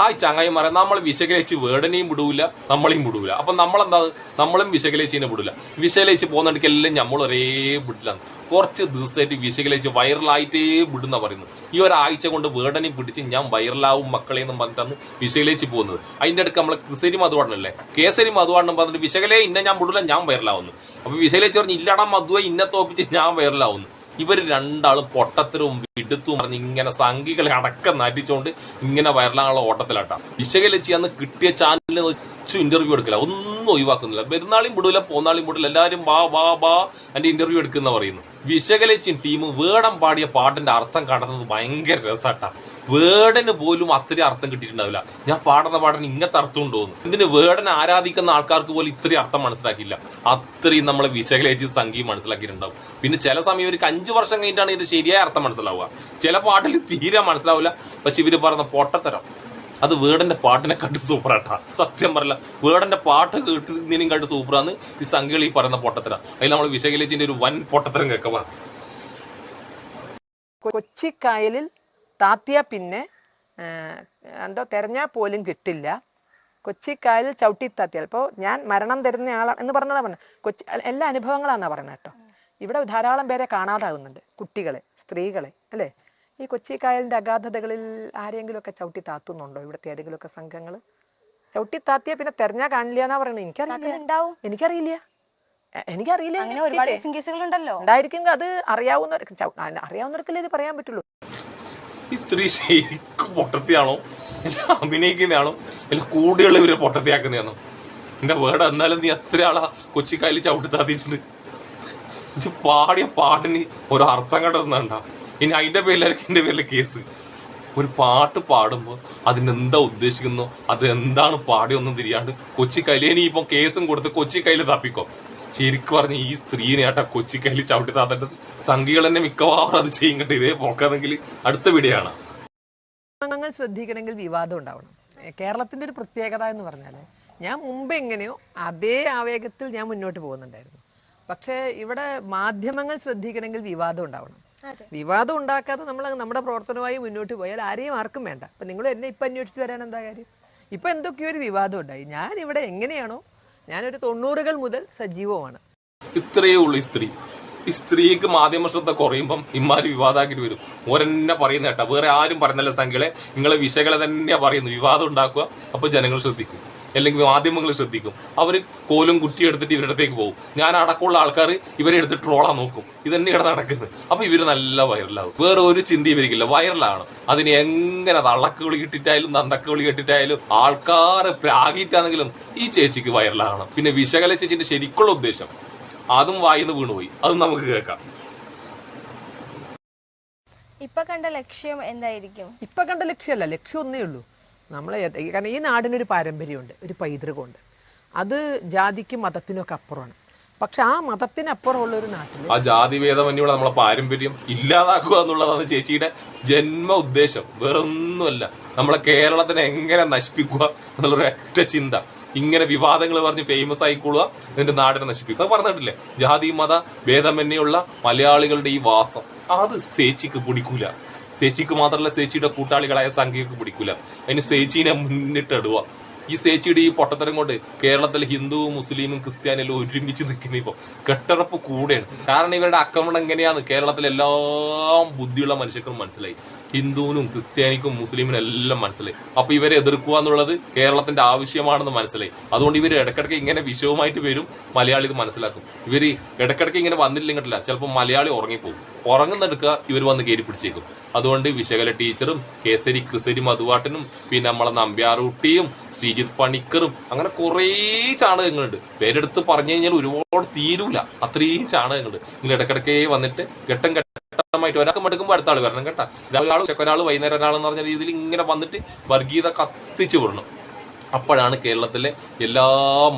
Hi ചങ്ങായിമാരെ നമ്മൾ വിശകലിച്ച് വേടനെയും വിടൂല നമ്മളെയും വിടൂല. അപ്പൊ നമ്മളെന്താ നമ്മളും വിശകലിച്ചിനെ വിടൂല. വിശകലിച്ച് പോകുന്നിടക്കെല്ലാം നമ്മൾ ഒരേ വിടിലാണ് കുറച്ച് ദിവസമായിട്ട് വിശകലിച്ച് വൈറലായിട്ടേ വിടുന്ന പറയുന്നു ഈ ഒരാഴ്ച കൊണ്ട് വേടനെയും പിടിച്ച് ഞാൻ വൈറലാവും മക്കളെ എന്നും പറഞ്ഞിട്ടാണ് വിശകലിച്ച് പോകുന്നത്. അതിന്റെ അടുക്ക് നമ്മളെ ക്രിസരി മധുവാണല്ലേ കേസരി മധുവാണെന്ന് പറഞ്ഞിട്ട് വിശകലേ ഇന്ന ഞാൻ വിടൂല ഞാൻ വൈറലാവുന്നു. അപ്പൊ വിശകലിച്ച് പറഞ്ഞ് ഇല്ലടാ മധുവെ ഇന്നെ തോപ്പിച്ച് ഞാൻ വൈറലാവുന്നു. ഇവർ രണ്ടാളും പൊട്ടത്തരവും വിടുത്തും പറഞ്ഞ് ഇങ്ങനെ സംഘികളെ അടക്കം നടിച്ചുകൊണ്ട് ഇങ്ങനെ വൈറലാനുള്ള ഓട്ടത്തിലാട്ടാ. വിശകലിച്ച് അന്ന് കിട്ടിയ ചാനലിൽ വെച്ചു ഇന്റർവ്യൂ എടുക്കില്ല. ഒന്നും ഒഴിവാക്കുന്നില്ല. പെരുന്നാളും വിടൂല പോന്നാളും വിടൂല. എല്ലാരും വാ വാ വാ എന്റെ ഇന്റർവ്യൂ എടുക്കുന്ന പറയുന്നു. വിശകലിച്ചും ടീം വേടം പാടിയ പാട്ടിന്റെ അർത്ഥം കടന്നത് ഭയങ്കര രസാട്ടാ. വേടന് പോലും അത്രയും അർത്ഥം കിട്ടിയിട്ടുണ്ടാവില്ല. ഞാൻ പാടുന്ന പാടിന് ഇങ്ങനത്തെ അർത്ഥം തോന്നുന്നു ഇതിന് വേടനെ ആരാധിക്കുന്ന ആൾക്കാർക്ക് പോലും ഇത്രയും അർത്ഥം മനസ്സിലാക്കിയില്ല. അത്രയും നമ്മളെ വിശകലേച്ച് സംഗീതം മനസ്സിലാക്കിയിട്ടുണ്ടാവും. പിന്നെ ചില സമയം ഒരു അഞ്ചു വർഷം കഴിഞ്ഞിട്ടാണ് ഇതിന്റെ ശരിയായ അർത്ഥം മനസ്സിലാവുക. ചില പാട്ടിൽ തീരെ മനസ്സിലാവില്ല. പക്ഷെ ഇവർ പറഞ്ഞ പൊട്ടത്തരം. അത് വേടന്റെ പാട്ടിനെ കണ്ട് സൂപ്പറാട്ടാ. സത്യം പറയില്ല വേടന്റെ പാട്ട് കേട്ടതിനും കണ്ട് സൂപ്പറാന്ന് ഈ സംഘികൾ ഈ പറയുന്ന പൊട്ടത്തരം. അതിൽ നമ്മൾ വിശകലിച്ചിന്റെ ഒരു വൻ പൊട്ടത്തരം കേൾക്കുക കൊച്ചിക്കായലിൽ താത്തിയ പിന്നെ എന്തോ തെരഞ്ഞാൽ പോലും കിട്ടില്ല. കൊച്ചിക്കായലിൽ ചവിട്ടി താത്തിയാൽ ഇപ്പോൾ ഞാൻ മരണം തരുന്ന ആളാണ് എന്ന് പറഞ്ഞതാണ് പറഞ്ഞത്. കൊച്ചി എല്ലാ അനുഭവങ്ങളാണെന്നാണ് പറയുന്നത് കേട്ടോ. ഇവിടെ ധാരാളം പേരെ കാണാതാകുന്നുണ്ട് കുട്ടികളെ. സ്ത്രീകളെ അല്ലേ? ഈ കൊച്ചിക്കായലിന്റെ അഗാധതകളിൽ ആരെങ്കിലുമൊക്കെ ചവിട്ടി താത്തുന്നുണ്ടോ ഇവിടുത്തെ ഏതെങ്കിലുമൊക്കെ സംഘങ്ങൾ ചവിട്ടി താത്തിയ പിന്നെ തെരഞ്ഞാ കാണില്ല എന്നാ പറയുന്നത് എനിക്കറിയില്ല. എനിക്കറിയില്ല. എനിക്കറിയില്ല. അങ്ങനെ ഒരുപാട്. കേസുകൾ ഉണ്ടല്ലോ. ഉണ്ടായിരിക്കും. അത് അറിയാവുന്ന അറിയാവുന്നവർക്കല്ലേ ഇത് പറയാൻ പറ്റുള്ളൂ? ഈ സ്ത്രീ ശരിക്കും പൊട്ടത്തിയാണോ? അല്ല അഭിനയിക്കുന്നതാണോ അല്ല കൂടെയുള്ള ഇവരെ പൊട്ടത്തിയാക്കുന്നതാണോ എന്റെ വേർഡ് എന്നാലും നീ എത്ര ആളാ കൊച്ചിക്കായലിൽ ചവിട്ടി താത്തിയിട്ടുണ്ട്. പാടിയ പാട്ടിന് ഒരു അർത്ഥം കണ്ടെന്നുണ്ട ഇനി അതിന്റെ പേരിലായിരിക്കും എന്റെ പേരിൽ കേസ്. ഒരു പാട്ട് പാടുമ്പോൾ അതിനെന്താ ഉദ്ദേശിക്കുന്നോ? അത് എന്താണ് പാടിയൊന്നും തിരിയാണ്ട് കൊച്ചി ഇനി ഇപ്പൊ കേസും കൊടുത്ത് കൊച്ചി കയ്യിൽ തപ്പിക്കോ? ശരിക്കും പറഞ്ഞ ഈ സ്ത്രീനെ ആട്ടാ കയ്യിൽ ചവിട്ടി താത്തേണ്ടത് സംഘികൾ തന്നെ മിക്കവാറും അത് ചെയ്യുന്നുണ്ട് ഇതേ പോക്കാന്നെങ്കിൽ അടുത്ത വീഡിയോ ആണ് ശ്രദ്ധിക്കണമെങ്കിൽ വിവാദം ഉണ്ടാവണം. കേരളത്തിന്റെ ഒരു പ്രത്യേകത എന്ന് പറഞ്ഞാൽ ഞാൻ മുമ്പ് എങ്ങനെയോ അതേ ആവേഗത്തിൽ ഞാൻ മുന്നോട്ട് പോകുന്നുണ്ടായിരുന്നു. പക്ഷേ ഇവിടെ മാധ്യമങ്ങൾ ശ്രദ്ധിക്കണമെങ്കിൽ വിവാദം ഉണ്ടാവണം. വിവാദം ഉണ്ടാക്കാതെ നമ്മൾ നമ്മുടെ പ്രവർത്തനമായി മുന്നോട്ട് പോയാൽ ആരെയും ആർക്കും വേണ്ട. അപ്പൊ നിങ്ങൾ എന്നെ ഇപ്പൊ അന്വേഷിച്ച് വരാൻ എന്താ കാര്യം? ഇപ്പൊ എന്തൊക്കെയോ ഒരു വിവാദം ഉണ്ടായി. ഞാൻ ഇവിടെ എങ്ങനെയാണോ ഞാനൊരു തൊണ്ണൂറുകൾ മുതൽ സജീവമാണ്. ഇത്രയേ ഉള്ളൂ ഈ സ്ത്രീ. ഈ സ്ത്രീക്ക് മാധ്യമ ശ്രദ്ധ കുറയുമ്പം ഇമാര് വിവാദമാക്കിട്ട് വരും. ഓരെന്നെ പറയുന്ന കേട്ടോ. വേറെ ആരും പറയുന്നില്ല സംഖ്യകളെ നിങ്ങളെ വിശകളെ തന്നെ പറയുന്നു. വിവാദം ഉണ്ടാക്കുക. അപ്പൊ ജനങ്ങൾ ശ്രദ്ധിക്കും. അല്ലെങ്കിൽ മാധ്യമങ്ങൾ ശ്രദ്ധിക്കും. അവർ കോലും കുറ്റി എടുത്തിട്ട് ഇവരുടെ അടുത്തേക്ക് പോകും. ഞാൻ അടക്കമുള്ള ആൾക്കാർ ഇവരെ എടുത്ത് ട്രോളാൻ നോക്കും. ഇതന്നെയാണ് നടക്കുന്നത്. അപ്പൊ ഇവർ നല്ല വൈറലാവും. വേറെ ഒരു ചിന്ത ഇവരിക്കില്ല. വൈറലാണ്. അതിന് എങ്ങനെ തള്ളക്ക് വിളി കിട്ടിട്ടായാലും കിട്ടിയിട്ടായാലും വിളി കിട്ടിയിട്ടായാലും ആൾക്കാരെ പ്രാഗിയിട്ടാണെങ്കിലും ഈ ചേച്ചിക്ക് വൈറലാണ്. പിന്നെ വിശകല ചേച്ചിന്റെ ശരിക്കുള്ള ഉദ്ദേശം. അതും വായിന്ന് വീണുപോയി. അത് നമുക്ക് കേൾക്കാം. ഇപ്പൊ കണ്ട ലക്ഷ്യം എന്തായിരിക്കും? ഇപ്പൊ കണ്ട ലക്ഷ്യമല്ല. ലക്ഷ്യം ഒന്നേ ഉള്ളൂ. നമ്മളെ യഥ- കാരണം ഈ നാടിനൊരു പാരമ്പര്യമുണ്ട് ഒരു പൈതൃകമുണ്ട്. അത് ജാതിക്കും മതത്തിനും ഒക്കെ അപ്പുറമാണ്. പക്ഷെ ആ മതത്തിനപ്പുറമുള്ള ഒരു നാട്ടിൽ ആ ജാതി ഭേദമന്യുള്ള നമ്മളെ പാരമ്പര്യം ഇല്ലാതാക്കുക എന്നുള്ളതാണ് ചേച്ചിയുടെ ജന്മ ഉദ്ദേശം. വേറൊന്നുമല്ല. നമ്മളെ കേരളത്തിനെ എങ്ങനെ നശിപ്പിക്കുക എന്നുള്ളൊരു ഒറ്റ ചിന്ത. ഇങ്ങനെ വിവാദങ്ങൾ പറഞ്ഞ് ഫേമസ് ആയിക്കൊള്ളുക എന്നിട്ട് നാടിനെ നശിപ്പിക്കുക. അത് പറഞ്ഞിട്ടില്ലേ? ജാതി മത ഭേദമന്യുള്ള മലയാളികളുടെ ഈ വാസം. അത് ചേച്ചിക്ക് പിടിക്കൂല. ചേച്ചിക്ക് മാത്രമല്ല സേച്ചിയുടെ കൂട്ടാളികളായ സംഖ്യക്ക് പിടിക്കൂല. അതിന് സേച്ചിനെ മുന്നിട്ടിടുക ഈ സേച്ചിയുടെ ഈ പൊട്ടത്തരം കൊണ്ട് കേരളത്തിൽ ഹിന്ദുവും മുസ്ലിമും ക്രിസ്ത്യാനും എല്ലാം ഒരുമിച്ച് നിൽക്കുന്ന ഇപ്പൊ കെട്ടറപ്പ് കൂടെയാണ്. കാരണം ഇവരുടെ ആക്രമണം എങ്ങനെയാണ്? കേരളത്തിലെ എല്ലാം ബുദ്ധിയുള്ള മനുഷ്യർക്കും മനസ്സിലായി. ഹിന്ദുവിനും ക്രിസ്ത്യാനിക്കും മുസ്ലിമിനും എല്ലാം മനസ്സിലായി. അപ്പൊ ഇവരെ എതിർക്കുക എന്നുള്ളത് കേരളത്തിന്റെ ആവശ്യമാണെന്ന് മനസ്സിലായി. അതുകൊണ്ട് ഇവർ ഇടക്കിടക്ക് ഇങ്ങനെ വിഷയവുമായിട്ട് വരും. മലയാളി ഇത് മനസ്സിലാക്കും. ഇവർ ഇടക്കിടക്ക് ഇങ്ങനെ വന്നില്ലെങ്കിട്ടില്ല ചിലപ്പോൾ മലയാളി ഉറങ്ങിപ്പോകും. ഉറങ്ങുന്നെടുക്കുക ഇവർ വന്ന് കയറി പിടിച്ചേക്കും. അതുകൊണ്ട് വിശകല ടീച്ചറും കേസരി ക്രിസരി മധുവാട്ടനും പിന്നെ നമ്മളെ നമ്പ്യാറൂട്ടിയും ശ്രീജിത്ത് പണിക്കറും അങ്ങനെ കുറേ ചാണകങ്ങളുണ്ട്. പേരെടുത്ത് പറഞ്ഞു കഴിഞ്ഞാൽ ഒരുപാട് തീരൂല. അത്രയും ചാണകങ്ങളുണ്ട്. നിങ്ങൾ ഇടക്കിടക്കേ വന്നിട്ട് ഘട്ടം ഘട്ടമായിട്ട് ഒരാൾക്ക് മടുക്കുമ്പോൾ അടുത്ത ആൾ വരണം കേട്ടാ. രാവിലെ ആൾ ചെക്കൊരാൾ വൈകുന്നേരം ഒരാൾ എന്ന് പറഞ്ഞ രീതിയിൽ ഇങ്ങനെ വന്നിട്ട് വർഗീയത കത്തിച്ചു വിടണം. അപ്പോഴാണ് കേരളത്തിലെ എല്ലാ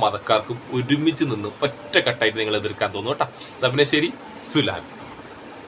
മതക്കാർക്കും ഒരുമിച്ച് നിന്ന് ഒറ്റക്കെട്ടായിട്ട് നിങ്ങൾ എതിർക്കാൻ തോന്നുന്നു കേട്ടാ. തമ്മിനെ ശരി സുലാൻ